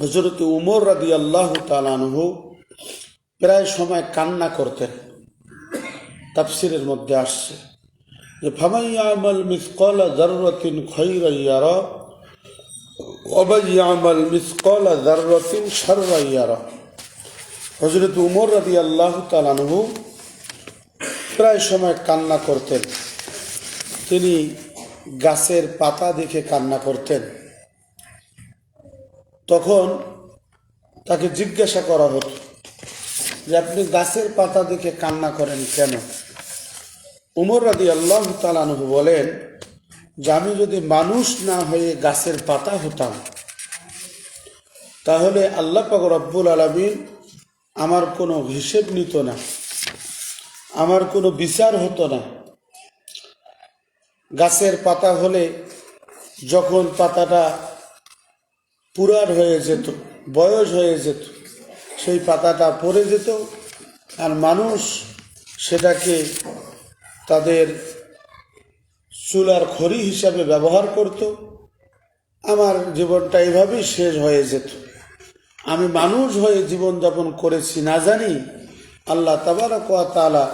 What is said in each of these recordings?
হজরত উমর রাদি আল্লাহ তালানহু প্রায় সময় কান্না করতেন। তাফসিরের মধ্যে আসছে যে ফামাইয়ামাল মিসকলা জাররাতিন খৈরাইয়ারা অবাইয়ামাল মিসকলা জাররাতিন শাররাইয়ারা হজরত উমর রাদি আল্লাহ তালানহু প্রায় সময় কান্না করতেন। তিনি গাছের পাতা দেখে কান্না করতেন। তখন তাকে জিজ্ঞাসা করা হতো যে, আপনি গাছের পাতা দেখে কান্না করেন কেন? উমর রাদি আল্লাহ তালানহু বলেন, যে, আমি যদি মানুষ না হয়ে গাছের পাতা হতাম, তাহলে আল্লাহ পাক রব্বুল আলমিন আমার কোনো হিসেব নিত না, আমার কোনো বিচার হতো না। গাছের পাতা হলে যখন পাতাটা পুরার হয়ে যেত, বয়স হয়ে যেত, সেই পাতাটা পড়ে যেত আর মানুষ সেটাকে তাদের চুলার খড়ি হিসাবে ব্যবহার করত। আমার জীবনটা এভাবেই শেষ হয়ে যেত। আমি মানুষ হয়ে জীবনযাপন করেছি না জানি, আল্লাহ তাবারক ওয়া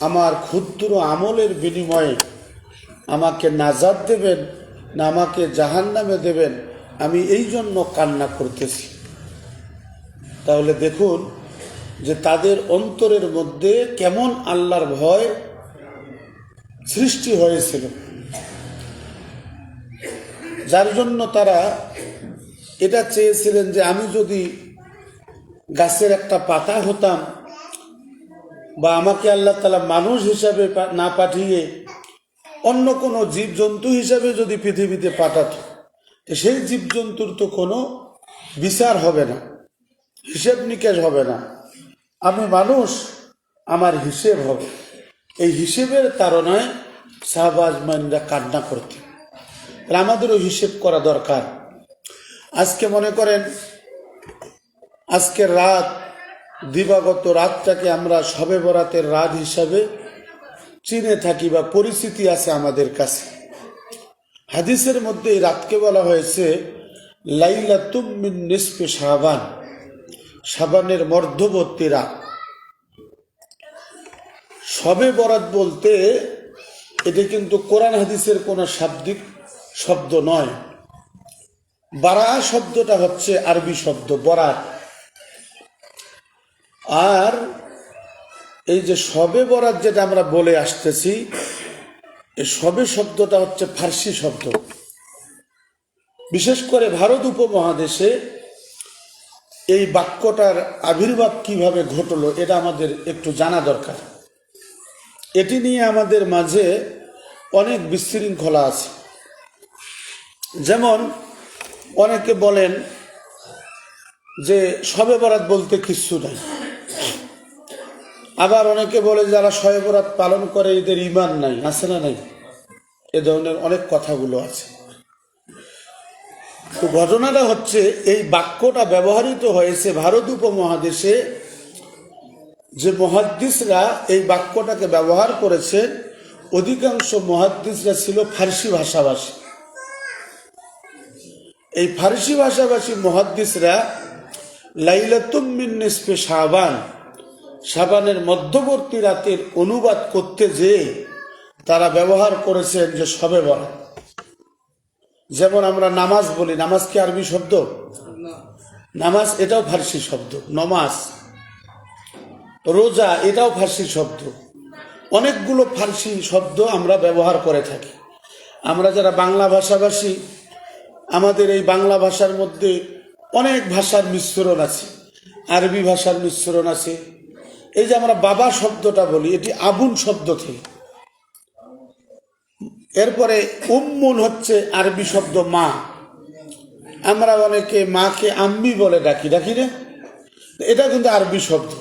আমার ক্ষুদ্র আমলের বিনিময়ে আমাকে নাজাদ দেবেন, না আমাকে জাহান নামে দেবেন। আমি এই জন্য কান্না করতেছি। তাহলে দেখুন যে তাদের অন্তরের মধ্যে কেমন আল্লাহর ভয় সৃষ্টি হয়েছিল। যার জন্য তারা এটা চেয়েছিলেন যে আমি যদি গাছের একটা পাতা হতাম বা আমাকে আল্লাহ তালা মানুষ হিসাবে না পাঠিয়ে অন্য কোনো জীবজন্তু হিসাবে যদি পৃথিবীতে পাঠাতো। সেই জীবজন্তুর তো কোনো বিচার হবে না, হিসেব নিকেশ হবে না। আমি মানুষ, আমার হিসেব হবে। এই হিসেবের তাড়নায় শাহবাজ মাইনরা কান্না করতে। আমাদেরও হিসেব করা দরকার। আজকে মনে করেন আজকের রাত, দিবাগত রাতটাকে আমরা সবে বরাতের রাত হিসাবে চিনে থাকি বা পরিস্থিতি আছে আমাদের কাছে। হাদিসের মধ্যে এই রাতকে বলা হয়েছে লাইলা তুমিন সাবান সাবানের মধ্যবর্তী রাত। সবে বরাত বলতে এটা কিন্তু কোরআন হাদিসের কোনো শাব্দিক শব্দ নয়। বারা শব্দটা হচ্ছে আরবি শব্দ, বরাত। আর এই যে সবে বরাত যেটা আমরা বলে আসতেছি এই সবে শব্দটা হচ্ছে ফার্সি শব্দ। বিশেষ করে ভারত উপমহাদেশে এই বাক্যটার আবির্ভাব কীভাবে ঘটলো, এটা আমাদের একটু জানা দরকার। এটি নিয়ে আমাদের মাঝে অনেক বিশৃঙ্খলা আছে। যেমন অনেকে বলেন যে, সবে বরাত বলতে কিচ্ছু নাই। আবার অনেকে বলে যারা শবে বরাত পালন করে, এদের ইমান নাই, আছে না নাই? এ ধরনের অনেক কথাগুলো আছে। তো ঘটনাটা হচ্ছে, এই বাক্যটা ব্যবহৃত হয়েছে ভারত উপমহাদেশে। যে মহাদ্দিসরা এই বাক্যটাকে ব্যবহার করেছেন অধিকাংশ মহাদ্দিসরা ছিল ফার্সি ভাষাভাষী। এই ফার্সি ভাষাভাষী মহাদ্দিসরা লাইলাতুম নিসফে শাবানের মধ্যবর্তী রাতের অনুবাদ করতে যেয়ে তারা ব্যবহার করেছেন যে সবে বরাত। যেমন আমরা নামাজ বলি নামাজ কি আরবি শব্দ? নামাজ এটাও ফার্সি শব্দ নমাজ। রোজা এটাও ফার্সি শব্দ। অনেকগুলো ফার্সি শব্দ আমরা ব্যবহার করে থাকি। আমরা যারা বাংলা ভাষাভাষী আমাদের এই বাংলা ভাষার মধ্যে অনেক ভাষার মিশ্রণ আছে। আরবি ভাষার মিশ্রণ আছে এই যে আমরা বাবা শব্দটা বলি এটি আবুন শব্দ থেকে। এরপরে উম্মুন হচ্ছে আরবি শব্দ মা। আমরা অনেকে মাকে আম্মি বলে ডাকি ডাকি রে? এটা কিন্তু আরবি শব্দ।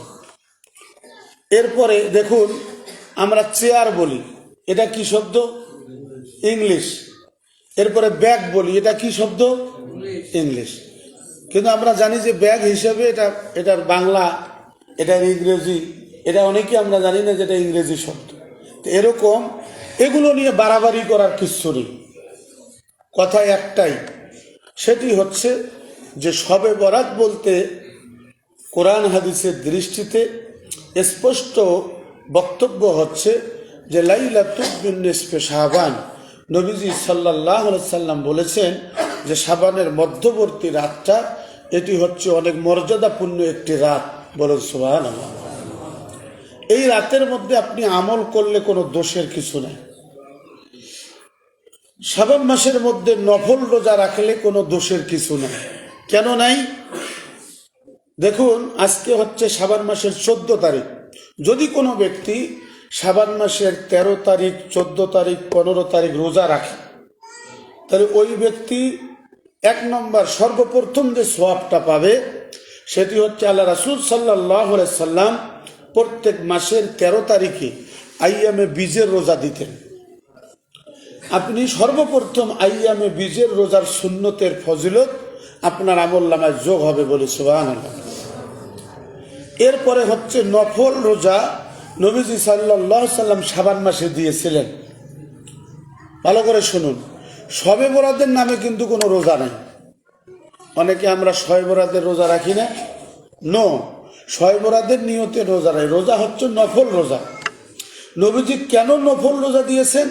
এরপরে দেখুন আমরা চেয়ার বলি এটা কি শব্দ? ইংলিশ। এরপরে ব্যাগ বলি এটা কি শব্দ? ইংলিশ। কিন্তু আমরা জানি যে ব্যাগ হিসেবে এটা এটার বাংলা এটার ইংরেজি, এটা অনেকেই আমরা জানি না যে এটা ইংরেজি শব্দ। তো এরকম, এগুলো নিয়ে বাড়াবাড়ি করার কিচ্ছু নেই। কথা একটাই, সেটি হচ্ছে যে সবে বরাত বলতে কোরআন হাদিসের দৃষ্টিতে স্পষ্ট বক্তব্য হচ্ছে যে লাইলা তুবিনপে শাহবান নবীজি সাল্লাহ সাল্লাম বলেছেন যে সাবানের মধ্যবর্তী রাতটা, এটি হচ্ছে অনেক মর্যাদাপূর্ণ একটি রাত। বলেন সুবাহ এই রাতের মধ্যে আপনি আমল করলে কোনো দোষের কিছু নাই। শাবান মাসের মধ্যে নফল রোজা রাখলে কোনো দোষের কিছু নাই। কেন নাই? দেখুন, আজকে হচ্ছে সাবান মাসের চোদ্দ তারিখ। যদি কোনো ব্যক্তি সাবান মাসের ১৩ তারিখ, চোদ্দ তারিখ, পনেরো তারিখ রোজা রাখে, তাহলে ওই ব্যক্তি এক নম্বর সর্বপ্রথম যে সোয়াবটা পাবে সেটি হচ্ছে আল্লাহ রাসুল সাল্লাহ সাল্লাম প্রত্যেক মাসের ১৩ তারিখে আইয়ামে বীজের রোজা দিতেন। আপনি সর্বপ্রথম আইয়ামে বীজের রোজার সুন্নতের ফজিলত আপনার আমল নামায় যোগ হবে বলে সুবাহ এরপরে হচ্ছে নফল রোজা নবীজি সাল্লাহ সাল্লাম সাবান মাসে দিয়েছিলেন। ভালো করে শুনুন শবে বরাদের নামে কিন্তু কোনো রোজা নেই। অনেকে আমরা শয়ে বরাদের রোজা রাখি না। নো শয়ে বরাদের নিয়তে রোজা নাই রোজা হচ্ছে নফল রোজা। নবীজি কেন নফল রোজা দিয়েছেন?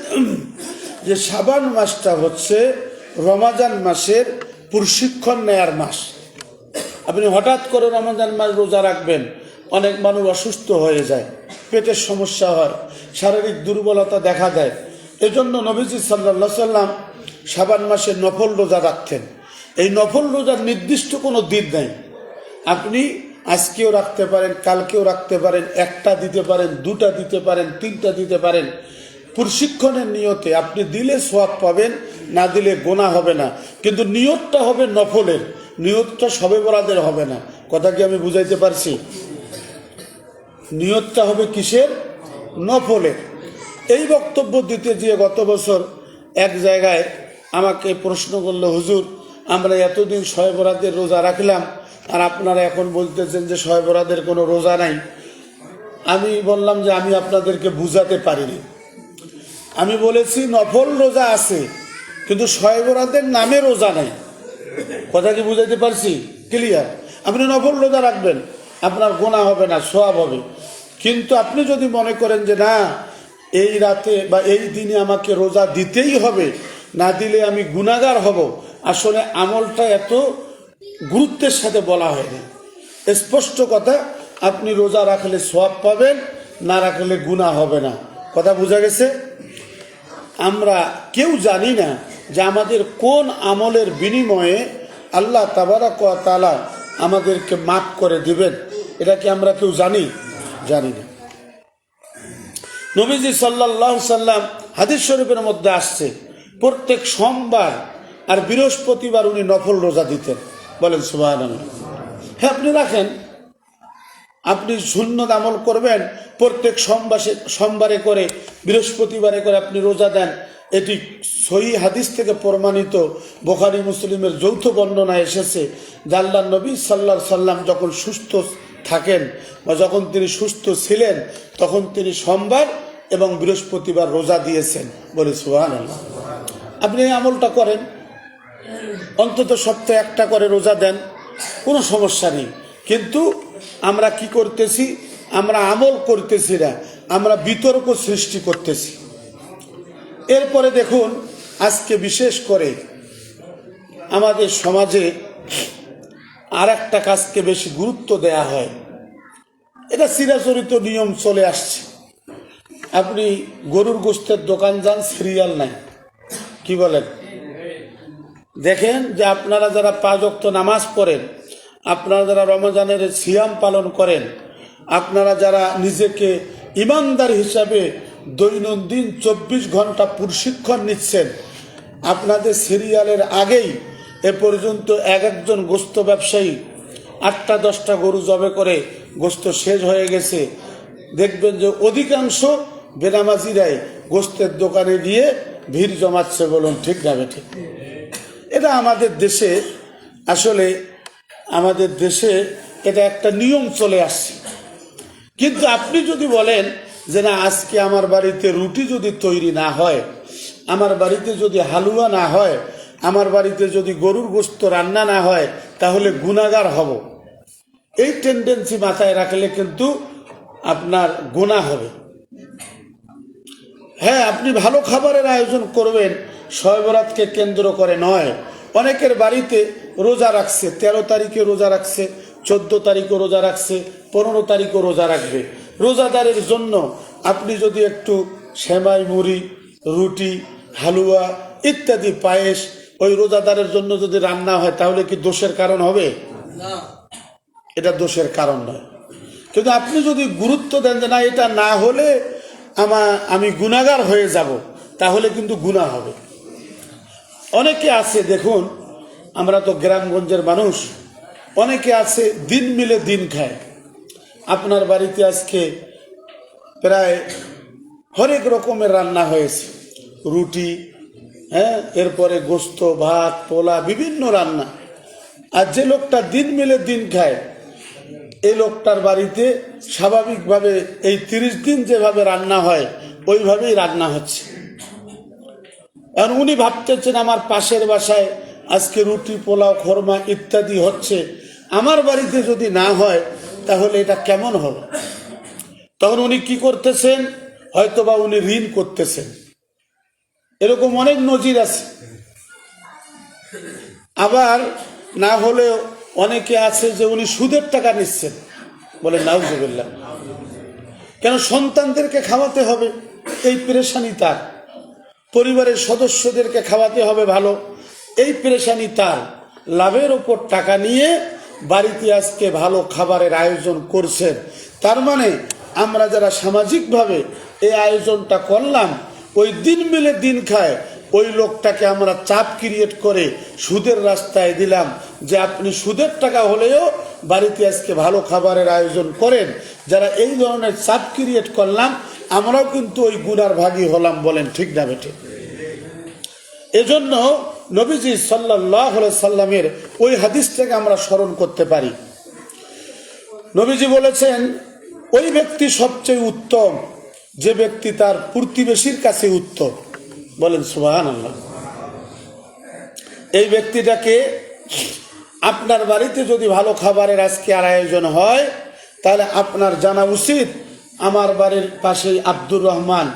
যে সাবান মাসটা হচ্ছে রমাজান মাসের প্রশিক্ষণ নেয়ার মাস। আপনি হঠাৎ করে রমজান মাস রোজা রাখবেন, অনেক মানুষ অসুস্থ হয়ে যায়, পেটের সমস্যা হয়, শারীরিক দুর্বলতা দেখা দেয়। এজন্য নবীজি সাল্লা সাল্লাম সাবান মাসে নফল রোজা রাখতেন। এই নফল রোজার নির্দিষ্ট কোনো দিন নাই। আপনি আজকেও রাখতে পারেন, কালকেও রাখতে পারেন, একটা দিতে পারেন, দুটা দিতে পারেন, তিনটা দিতে পারেন। প্রশিক্ষণের নিয়তে আপনি দিলে সোয়াব পাবেন, না দিলে গোনা হবে না। কিন্তু নিয়তটা হবে নফলের, নিয়তটা সবে বরাদের হবে না। কথা কি আমি বুঝাইতে পারছি? নিয়তটা হবে কিসের? নফলের। এই বক্তব্য দিতে গিয়ে গত বছর এক জায়গায় আমাকে প্রশ্ন করল, হুজুর আমরা এতদিন শয়ে বরাদের রোজা রাখলাম, আর আপনারা এখন বলতেছেন যে শয়ে বরাদের কোনো রোজা নাই। আমি বললাম যে আমি আপনাদেরকে বুঝাতে পারিনি। আমি বলেছি নফল রোজা আছে, কিন্তু শয়ে বরাদের নামে রোজা নাই। কথা কি বুঝাইতে পারছি? ক্লিয়ার আপনি নফল রোজা রাখবেন, আপনার গোনা হবে না, সোয়াব হবে। কিন্তু আপনি যদি মনে করেন যে না, এই রাতে বা এই দিনে আমাকে রোজা দিতেই হবে, না দিলে আমি গুণাগার হব আসলে আমলটা এত গুরুত্বের সাথে বলা হয়নি। স্পষ্ট কথা, আপনি রোজা রাখলে সোয়াব পাবেন, না রাখলে গুণা হবে না। কথা বোঝা গেছে? আমরা কেউ জানি না যে আমাদের কোন আমলের বিনিময়ে আল্লাহ তাবারাক ওয়া তাআলা আমাদেরকে মাফ করে দিবেন। এটা কি আমরা কেউ জানি? জানি না। নবীজি সাল্লাহ সাল্লাম হাদিস শরীফের মধ্যে আসছে, প্রত্যেক সোমবার আর বৃহস্পতিবার উনি নফল রোজা দিতেন। বলেন সুবাহ হ্যাঁ আপনি রাখেন। আপনি শূন্য আমল করবেন, প্রত্যেক সোমবাসে সোমবারে করে, বৃহস্পতিবারে করে আপনি রোজা দেন। এটি সহি হাদিস থেকে প্রমাণিত। বোখারি, মুসলিমের যৌথ বর্ণনা এসেছে জাল্লা নবী সাল্লা সাল্লাম যখন সুস্থ থাকেন বা যখন তিনি সুস্থ ছিলেন, তখন তিনি সোমবার এবং বৃহস্পতিবার রোজা দিয়েছেন। বলে সুহান আপনি এই আমলটা করেন। অন্তত সপ্তাহে একটা করে রোজা দেন, কোনো সমস্যা নেই। কিন্তু আমরা কি করতেছি? আমরা আমল করতেছি না, আমরা বিতর্ক সৃষ্টি করতেছি। এরপরে দেখুন, আজকে বিশেষ করে আমাদের সমাজে আর একটা কাজকে বেশি গুরুত্ব দেয়া হয়। এটা চিরাচরিত নিয়ম চলে আসছে। আপনি গরুর গোস্তের দোকান যান, সিরিয়াল নাই। কি বলেন? দেখেন যে আপনারা যারা পাঁচ অক্ত নামাজ পড়েন, আপনারা যারা রমজানের সিয়াম পালন করেন, আপনারা যারা নিজেকে ইমানদার হিসাবে দৈনন্দিন চব্বিশ ঘণ্টা প্রশিক্ষণ নিচ্ছেন, আপনাদের সিরিয়ালের আগেই এ পর্যন্ত এক একজন গোস্ত ব্যবসায়ী আটটা দশটা গরু জবে করে গোস্ত শেষ হয়ে গেছে। দেখবেন যে অধিকাংশ বেনামাজিরাই গোস্তের দোকানে গিয়ে ভিড় জমাচ্ছে বলুন ঠিক না ঠিক? এটা আমাদের দেশে, আসলে আমাদের দেশে এটা একটা নিয়ম চলে আসছে। কিন্তু আপনি যদি বলেন যে না, আজকে আমার বাড়িতে রুটি যদি তৈরি না হয়, আমার বাড়িতে যদি হালুয়া না হয়, আমার বাড়িতে যদি গরুর গোস্ত রান্না না হয়, তাহলে গুণাগার হব। এই টেন্ডেন্সি মাথায় রাখলে কিন্তু আপনার গুণা হবে। হ্যাঁ আপনি ভালো খাবারের আয়োজন করবেন শয়বরাতকে কেন্দ্র করে নয়। অনেকের বাড়িতে রোজা রাখছে তেরো তারিখে রোজা রাখছে চোদ্দ তারিখও রোজা রাখছে পনেরো তারিখও রোজা রাখবে। রোজাদারের জন্য আপনি যদি একটু সেমাই মুড়ি রুটি হালুয়া ইত্যাদি পায়েস ওই রোজাদারের জন্য যদি রান্না হয় তাহলে কি দোষের কারণ হবে? এটা দোষের কারণ নয়। কিন্তু আপনি যদি গুরুত্ব দেন যে না এটা না হলে আমার আমি গুণাগার হয়ে যাব তাহলে কিন্তু গুণা হবে। অনেকে আছে, দেখুন, আমরা তো গ্রামগঞ্জের মানুষ, অনেকে আছে দিন মিলে দিন খায়। আপনার বাড়িতে আজকে প্রায় হরেক রকমের রান্না হয়েছে। রুটি হ্যাঁ এরপরে গোস্ত, ভাত, পোলা, বিভিন্ন রান্না। আর যে লোকটা দিন মিলে দিন খায়, এই লোকটার বাড়িতে স্বাভাবিকভাবে এই তিরিশ দিন যেভাবে রান্না হয়, ওইভাবেই রান্না হচ্ছে। আর উনি ভাবতেছেন আমার পাশের বাসায় আজকে রুটি, পোলাও, খরমা ইত্যাদি হচ্ছে। আমার বাড়িতে যদি না হয়, তাহলে এটা কেমন হবে তখন উনি কি করতেছেন? হয়তোবা উনি ঋণ করতেছেন। এরকম অনেক নজির আছে। আবার না হলেও অনেকে আছে যে উনি সুদের টাকা নিচ্ছেন। বলে নাউজুবিল্লাহ। কেন সন্তানদেরকে খাওয়াতে হবে? এই পেরেশানি তার। পরিবারের সদস্যদেরকে খাওয়াতে হবে ভালো। এই পেরেশানি তার। লাভের ওপর টাকা নিয়ে বাড়িতে আজকে ভালো খাবারের আয়োজন করছেন। তার মানে আমরা যারা সামাজিকভাবে এই আয়োজনটা করলাম, ওই দিন মিলে দিন খায়। ওই লোকটাকে আমরা চাপ ক্রিয়েট করে সুদের রাস্তায় দিলাম যে আপনি সুদের টাকা হলেও বাড়িতে আজকে ভালো খাবারের আয়োজন করেন। যারা এই ধরনের চাপ ক্রিয়েট করলাম আমরাও কিন্তু ওই গুনার ভাগী হলাম বলেন, ঠিক না বেঠে? এজন্য নবীজি সাল্লাহ সাল্লামের ওই হাদিস থেকে আমরা স্মরণ করতে পারি। নবীজি বলেছেন, ওই ব্যক্তি সবচেয়ে উত্তম, যে ব্যক্তি তার প্রতিবেশীর কাছে উত্তম। বলেন সুবাহান এই ব্যক্তিটাকে আপনার বাড়িতে যদি ভালো খাবারের আজকে আর আয়োজন হয়, তাহলে আপনার জানা উচিত আমার বাড়ির পাশেই আব্দুর রহমান,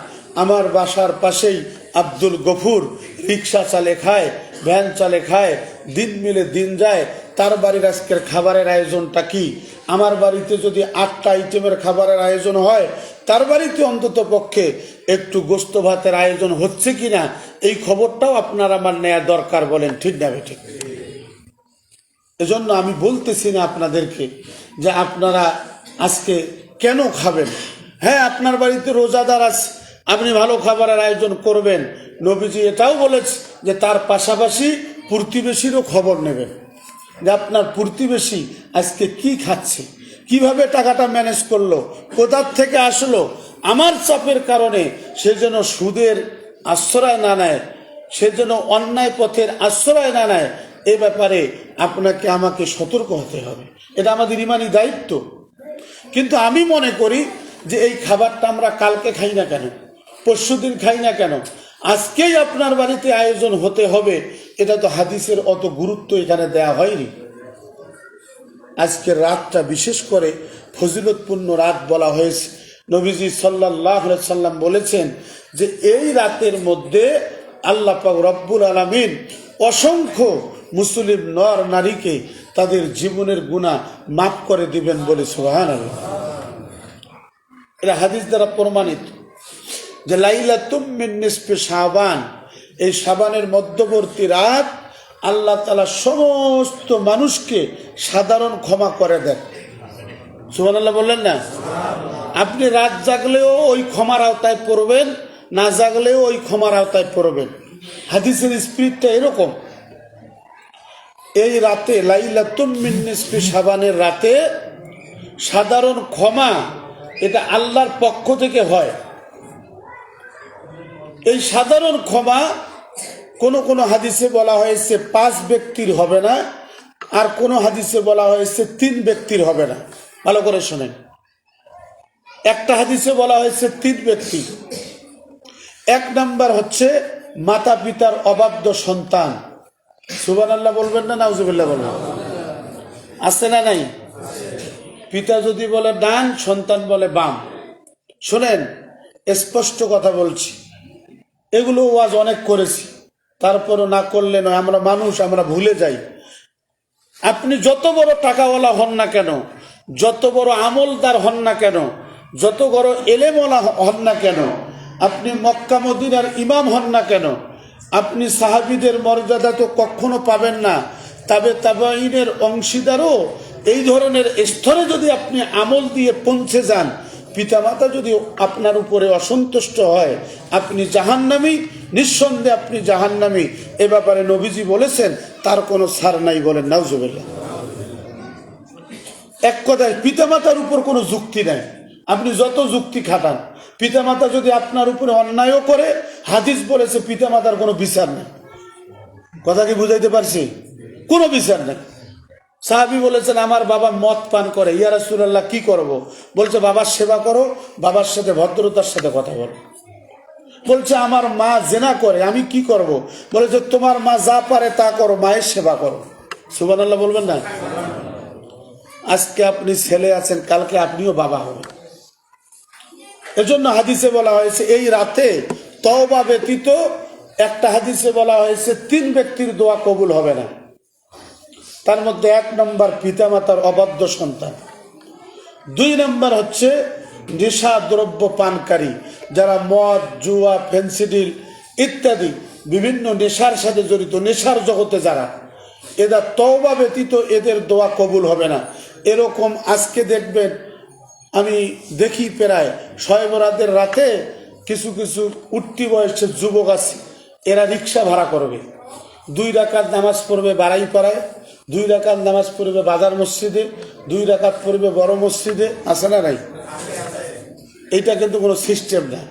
আমার বাসার পাশেই আব্দুল গফুর, রিক্সা চালে খায়, ভ্যান চালে খায়, দিন মিলে দিন যায়। তার বাড়ির আজকের খাবারের আয়োজনটা কি? আমার বাড়িতে যদি আটটা আইটেমের খাবারের আয়োজন হয়, তার বাড়িতে অন্তত পক্ষে একটু গোস্ত ভাতের আয়োজন হচ্ছে কি না এই খবরটাও আপনার আমার নেওয়া দরকার বলেন, ঠিক না ঠিক এজন্য আমি বলতেছি না আপনাদেরকে যে আপনারা আজকে কেন খাবেন? হ্যাঁ আপনার বাড়িতে রোজাদার আছে, আপনি ভালো খাবারের আয়োজন করবেন। নবীজি এটাও বলেছে যে তার পাশাপাশি প্রতিবেশীরও খবর নেবেন। যে আপনার প্রতিবেশী আজকে কি খাচ্ছে? কীভাবে টাকাটা ম্যানেজ করল? কোথার থেকে আসলো? আমার চাপের কারণে সে যেন সুদের আশ্রয় না নেয়, সে যেন অন্যায় পথের আশ্রয় না নেয়, এ ব্যাপারে আপনাকে আমাকে সতর্ক হতে হবে। এটা আমাদের ইমানি দায়িত্ব। কিন্তু আমি মনে করি যে এই খাবারটা আমরা কালকে খাই না কেন? পরশু দিন খাই না কেন? আজকেই আপনার বাড়িতে আয়োজন হতে হবে, এটা তো হাদিসের অত গুরুত্ব এখানে দেয়া হয়নি। আজকের রাতটা বিশেষ করে ফজিলতপূর্ণ রাত বলা হয়েছে। নবীজি সাল্লাহ সাল্লাম বলেছেন যে এই রাতের মধ্যে আল্লাহ রব্বুল আলমিন অসংখ্য মুসলিম নর, নারীকে তাদের জীবনের গুণা মাফ করে দিবেন বলে সোহান এটা হাদিস দ্বারা প্রমাণিত যে লাইলা তুমিন সাবান এই সাবানের মধ্যবর্তী রাত আল্লাহ তালা সমস্ত মানুষকে সাধারণ ক্ষমা করে দেন। সুমান আল্লাহ বললেন না? আপনি রাত জাগলেও ওই ক্ষমার আওতায় পড়বেন, না জাগলেও ওই ক্ষমার আওতায় পড়বেন। হাদিসের স্পিরিটটা এরকম। এই রাতে লাইলা তুমিন নিসপে সাবানের রাতে সাধারণ ক্ষমা এটা আল্লাহর পক্ষ থেকে হয়। এই সাধারণ ক্ষমা কোন কোন হাদিসে বলা হয়েছে পাঁচ ব্যক্তির হবে না, আর কোন হাদিসে বলা হয়েছে তিন ব্যক্তির হবে না। ভালো করে শোনেন। একটা হাদিসে বলা হয়েছে তিন ব্যক্তি। এক নাম্বার হচ্ছে মাতা পিতার অবাধ্য সন্তান। সুবান আল্লাহ বলবেন না, নাউজুবিল্লাহ বলবেন। আছে না নাই? পিতা যদি বলে ডান, সন্তান বলে বাম। শোনেন, স্পষ্ট কথা বলছি। এগুলো ওয়াজ অনেক করেছি। তারপরও না করলে নয়, আমরা মানুষ, আমরা ভুলে যাই। আপনি যত বড় টাকাওয়ালা হন না কেন, যত বড় আমলদার হন না কেন, যত বড় এলেমওয়ালা হন না কেন, আপনি মক্কা মদিনার ইমাম হন না কেন আপনি সাহাবিদের মর্যাদা তো কখনো পাবেন না। তবে তাবাইনের অংশীদারও এই ধরনের স্তরে যদি আপনি আমল দিয়ে পৌঁছে যান, পিতামাতা যদি আপনার উপরে অসন্তুষ্ট হয়, আপনি জাহান্নামি, নিঃসন্দেহে আপনি জাহান্নামি। এ ব্যাপারে নবীজি বলেছেন, তার কোনো সার নাই বলেন, নাউজুবিল্লাহ। এক কথায়, পিতামাতার উপর কোনো যুক্তি নাই। আপনি যত যুক্তি খাটান, পিতামাতা যদি আপনার উপরে অন্যায়ও করে হাদিস বলেছে পিতা মাতার কোনো বিচার নেই। কথা কি বুঝাইতে পারছি? কোনো বিচার নেই। সাহাবি বলেছেন, আমার বাবা মদ পান করে। ইয়া রাসূলুল্লাহ, কি করব? বলছে, বাবার সেবা করো, বাবার সাথে ভদ্রতার সাথে কথা বলো। বলছে, আমার মা জেনা করে, আমি কি করব? বলেছে, তোমার মা যা পারে তা করো, মায়ের সেবা করো। সুবহানাল্লাহ বলবেন না? আজকে আপনি ছেলে আছেন, কালকে আপনিও বাবা হবেন। এজন্য হাদিসে বলা হয়েছে, এই রাতে তওবা ব্যতীত একটা হাদিসে বলা হয়েছে, তিন ব্যক্তির দোয়া কবুল হবে না। তার মধ্যে এক নম্বর পিতামাতার অবাধ্য সন্তান। দুই নম্বর হচ্ছে নেশা দ্রব্য পানকারী, যারা মদ, জুয়া, ফেন্সিডিল ইত্যাদি বিভিন্ন নেশার সাথে জড়িত, নেশার জগতে যারা, এরা তওবা ব্যতীত এদের দোয়া কবুল হবে না। এরকম আজকে দেখবেন, আমি দেখি প্রায় শয়বরাতের রাতে কিছু কিছু উঠতি বয়সের যুবক আছে, এরা রিক্সা ভাড়া করবে। দুই রাকাত নামাজ পড়বে বাড়াই পাড়ায়, দুই রাকাত নামাজ পড়বে বাজার মসজিদে, দুই রাকাত পড়বে বড় মসজিদে, আছে না নাই? এটা কিন্তু কোনো সিস্টেম না।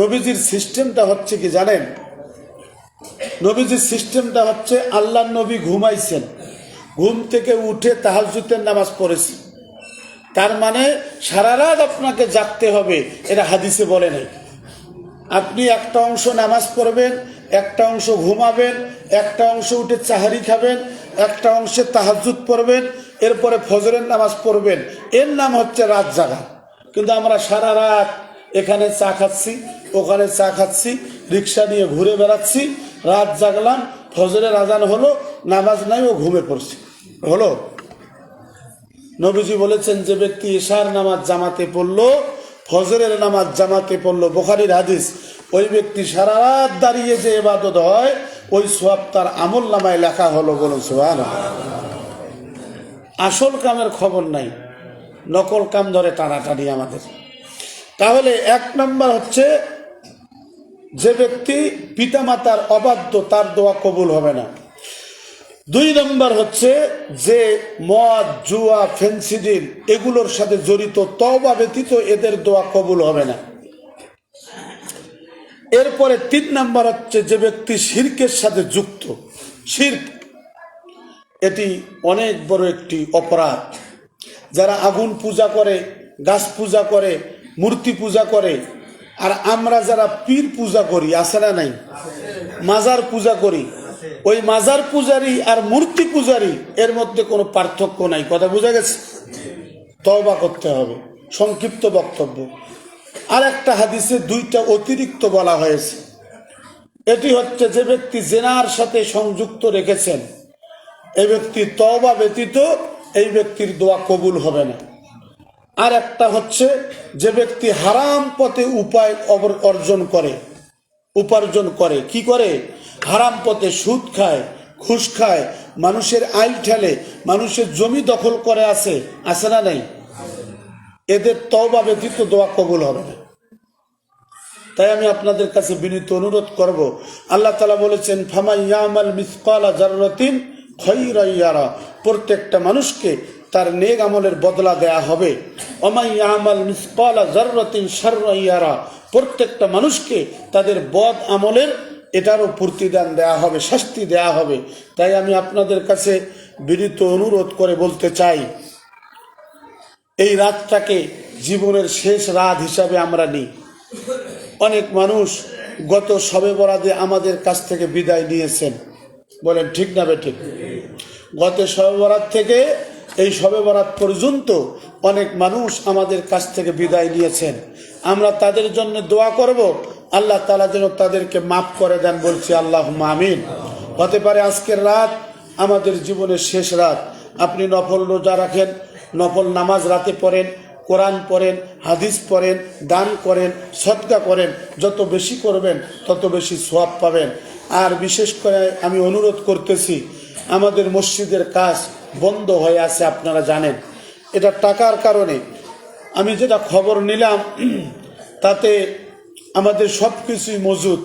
নবীজির সিস্টেমটা হচ্ছে কি জানেন? নবীজির সিস্টেমটা হচ্ছে আল্লাহ নবী ঘুমাইছেন, ঘুম থেকে উঠে তাহাজুতের নামাজ পড়েছি। তার মানে সারা রাত আপনাকে জাগতে হবে, এটা হাদিসে বলে নাই। আপনি একটা অংশ নামাজ পড়বেন, একটা অংশ ঘুমাবেন, একটা অংশ উঠে চাহারি খাবেন, একটা অংশে তাহাজুদ পড়বেন, এরপরে ফজরের নামাজ পড়বেন। এর নাম হচ্ছে রাত জাগা। কিন্তু আমরা সারা রাত এখানে চা খাচ্ছি, ওখানে চা খাচ্ছি, রিক্সা নিয়ে ঘুরে বেড়াচ্ছি, রাত জাগলাম, ফজরের আজান হলো, নামাজ নাই ও ঘুমে পড়ছি। হলো? নবীজি বলেছেন, যে ব্যক্তি ইশার নামাজ জামাতে পড়ল, ফজরের নামাজ জামাতে পড়ল, বোখারির হাদিস, ওই ব্যক্তি সারা রাত দাঁড়িয়ে যে এবাদত হয়, ওই সব তার আমল নামায় লেখা হলো বলুন সোহান আসল কামের খবর নাই, নকল কাম ধরে টানাটানি আমাদের। তাহলে এক নম্বর হচ্ছে, যে ব্যক্তি পিতামাতার অবাধ্য তার দোয়া কবুল হবে না। দুই নম্বর হচ্ছে যে মদ, জুয়া ফেন্সিডিল এগুলোর সাথে জড়িত, তওবা ব্যতীত এদের দোয়া কবুল হবে না। এরপরে তিন নম্বর হচ্ছে যে ব্যক্তি শির্কের সাথে যুক্ত। শির্ক, এটি অনেক বড় একটি অপরাধ। যারা আগুন পূজা করে, গাছ পূজা করে, মূর্তি পূজা করে, আর আমরা যারা পীর পূজা করি আছে না নাই? মাজার পূজা করি ওই মাজার পূজারি আর মূর্তি পূজারি, এর মধ্যে কোনো পার্থক্য নাই। কথা বোঝা গেছে? তওবা করতে হবে। সংক্ষিপ্ত বক্তব্য। আর একটা হাদিসে দুইটা অতিরিক্ত বলা হয়েছে। এটি হচ্ছে যে ব্যক্তি জেনার সাথে সংযুক্ত রেখেছেন এই ব্যক্তি তবা ব্যতীত এই ব্যক্তির দোয়া কবুল হবে না। আর একটা হচ্ছে যে ব্যক্তি হারাম পথে উপায় অর্জন করে। উপার্জন করে। কি করে? হারাম পথে সুদ খায়, ঘুষ খায়, মানুষের আইল ঠেলে, মানুষের জমি দখল করে আছে আছে না নাই? এদের তওবা ব্যতীত দোয়া কবুল হবে না। তাই আমি আপনাদের কাছে বিনীত অনুরোধ করব। আল্লাহ তালা বলেছেন ফামা ইয়ামাল মিসকালা জাররাতিন খৈরাইয়ারা প্রত্যেকটা মানুষকে তার নেক আমলের বদলা দেয়া হবে। প্রত্যেকটা মানুষকে তাদের বদ আমলের এটারও প্রতিদান দেয়া হবে, শাস্তি দেয়া হবে। তাই আমি আপনাদের কাছে বিনীত অনুরোধ করে বলতে চাই, এই রাতটাকে জীবনের শেষ রাত হিসাবে আমরা নিই। অনেক মানুষ গত সবে বরাদে আমাদের কাছ থেকে বিদায় নিয়েছেন। বলেন, ঠিক না বে ঠিক? গত শবে বরাত থেকে এই শবে বরাত পর্যন্ত অনেক মানুষ আমাদের কাছ থেকে বিদায় নিয়েছেন। আমরা তাদের জন্য দোয়া করব। আল্লাহ তালা যেন তাদেরকে মাফ করে দেন বলছি আল্লাহ আমিন। হতে পারে আজকের রাত আমাদের জীবনের শেষ রাত। আপনি নফল রোজা রাখেন, নফল নামাজ রাতে পড়েন, কোরআন পড়েন, হাদিস পড়েন, দান করেন সৎকা করেন, যত বেশি করবেন, তত বেশি সোয়াব পাবেন। আর বিশেষ করে আমি অনুরোধ করতেছি, আমাদের মসজিদের কাজ বন্ধ হয়ে আছে, আপনারা জানেন। এটা টাকার কারণে। আমি যেটা খবর নিলাম, তাতে আমাদের সব কিছুই মজুদ।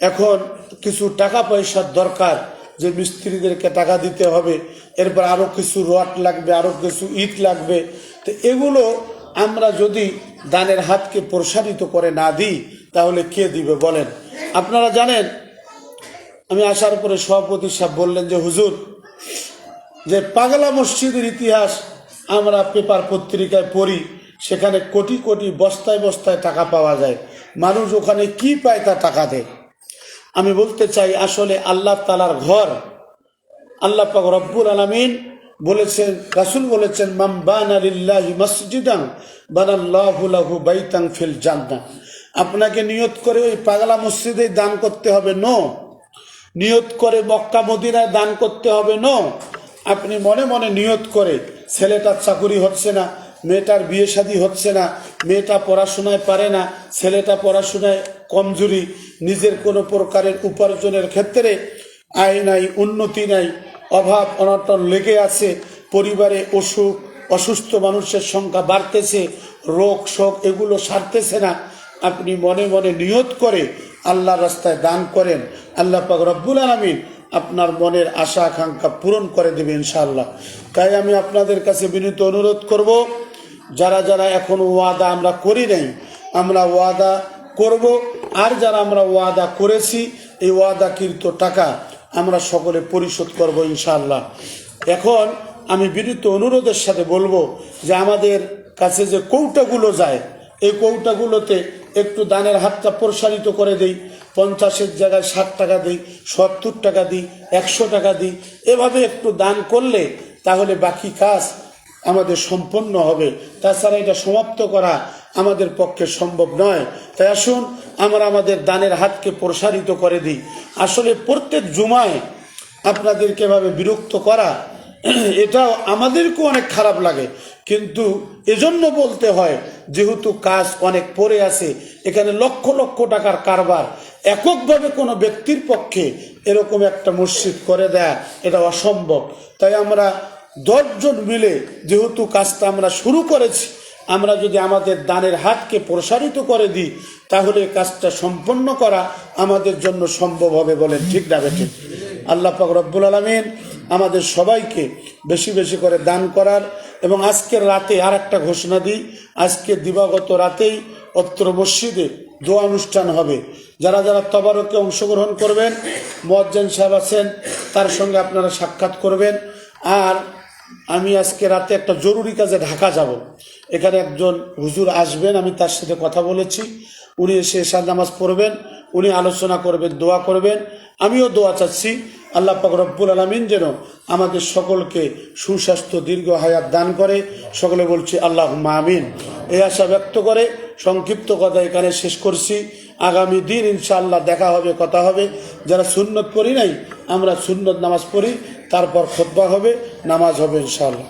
এখন কিছু টাকা পয়সার দরকার, যে মিস্ত্রিদেরকে টাকা দিতে হবে। এরপর আরও কিছু রড লাগবে আরও কিছু ইট লাগবে। তো এগুলো আমরা যদি দানের হাতকে প্রসারিত করে না দিই, তাহলে কে দিবে বলেন? আপনারা জানেন, আমি আসার পরে সভাপতি সাহেব বললেন যে, হুজুর যে পাগলা মসজিদের ইতিহাস আমরা পেপার পত্রিকায় পড়ি, সেখানে কোটি কোটি বস্তায় বস্তায় টাকা পাওয়া যায়। মানুষ ওখানে কি পায় তা টাকা দেয়। আমি বলতে চাই, আসলে আল্লাহ তালার ঘর, আল্লাহ পাক রব্বুল আলমিন বলেছেন, রাসুল বলেছেন মাম বানালিল্লাহি মসজিদাং বানাল্লাহু লাহু বাইতাং ফিল জান্নাহ। আপনাকে নিয়ত করে ওই পাগলা মসজিদে দান করতে হবে, নো। নিয়ত করে মক্কা মদিনায় দান করতে হবে, নো। আপনি মনে মনে নিয়ত করে, ছেলেটার চাকুরি হচ্ছে না, মেয়েটার বিয়ে শাদী হচ্ছে না, মেয়েটা পড়াশোনায় পারে না, ছেলেটা পড়াশোনায় কমজোরি, নিজের কোনো প্রকারের উপার্জনের ক্ষেত্রে আয় নাই, উন্নতি নাই, অভাব অনটন লেগে আছে, পরিবারে অসুখ, অসুস্থ মানুষের সংখ্যা বাড়তেছে, রোগ শোক এগুলো সারতেছে না। আপনি মনে মনে নিয়ত করে আল্লাহ রাস্তায় দান করেন। আল্লাহ পাক রব্বুল আলমিন আপনার মনের আশা, আকাঙ্ক্ষা পূরণ করে দেবে ইনশাআল্লাহ। তাই আমি আপনাদের কাছে বিনীত অনুরোধ করব, যারা যারা এখন ওয়াদা আমরা করি নাই, আমরা ওয়াদা করব, আর যারা আমরা ওয়াদা করেছি, এই ওয়াদাকৃত টাকা আমরা সকলে পরিশোধ করব ইনশাআল্লাহ। এখন আমি বিনীত অনুরোধের সাথে বলব যে আমাদের কাছে যে কৌটাগুলো যায়, এই কৌটাগুলোতে একটু দানের হাতটা প্রসারিত করে দেই, পঞ্চাশের জায়গায় ষাট টাকা দিই, সত্তর টাকা দিই, একশো টাকা দিই। এভাবে একটু দান করলে তাহলে বাকি কাজ আমাদের সম্পন্ন হবে। তাছাড়া এটা সমাপ্ত করা আমাদের পক্ষে সম্ভব নয়। তাই আসুন, আমরা আমাদের দানের হাতকে প্রসারিত করে দিই। আসলে প্রত্যেক জুমায় আপনাদেরকে এভাবে বিরক্ত করা এটাও আমাদেরকেও অনেক খারাপ লাগে। কিন্তু এজন্য বলতে হয়, যেহেতু কাজ অনেক পড়ে আছে, এখানে লক্ষ লক্ষ টাকার কারবার, এককভাবে কোনো ব্যক্তির পক্ষে এরকম একটা মসজিদ করে দেয়া, এটা অসম্ভব। তাই আমরা দশজন মিলে যেহেতু কাজটা আমরা শুরু করেছি, আমরা যদি আমাদের দানের হাতকে প্রসারিত করে দিই, তাহলে কাজটা সম্পন্ন করা আমাদের জন্য সম্ভব হবে বলে ঠিক না বেঠিক। আল্লাহ পাক রব্বুল আলমিন আমাদের সবাইকে বেশি বেশি করে দান করার এবং আজকের রাতে আর একটা ঘোষণা দিই। আজকে দিবাগত রাতেই অত্র মসজিদে দোয়া অনুষ্ঠান হবে। যারা যারা তবারকে অংশগ্রহণ করবেন, মোয়াজ্জেন সাহেব আছেন, তার সঙ্গে আপনারা সাক্ষাৎ করবেন। আর আমি আজকে রাতে একটা জরুরি কাজে ঢাকা যাব। এখানে একজন হুজুর আসবেন, আমি তার সাথে কথা বলেছি। উনি এসে এশার নামাজ পড়বেন, উনি আলোচনা করবেন, দোয়া করবেন। আমিও দোয়া চাচ্ছি। আল্লাহ পাক রব্বুল আলমিন যেন আমাদের সকলকে সুস্বাস্থ্য, দীর্ঘ হায়াত দান করে। সকলে বলছি আল্লাহ মামিন এই আশা ব্যক্ত করে সংক্ষিপ্ত কথা এখানে শেষ করছি। আগামী দিন ইনশাআল্লাহ দেখা হবে, কথা হবে। যারা সুন্নত করি নাই, আমরা সুন্নত নামাজ পড়ি, তারপর খোদ্া হবে, নামাজ হবে ইনশাআল্লাহ।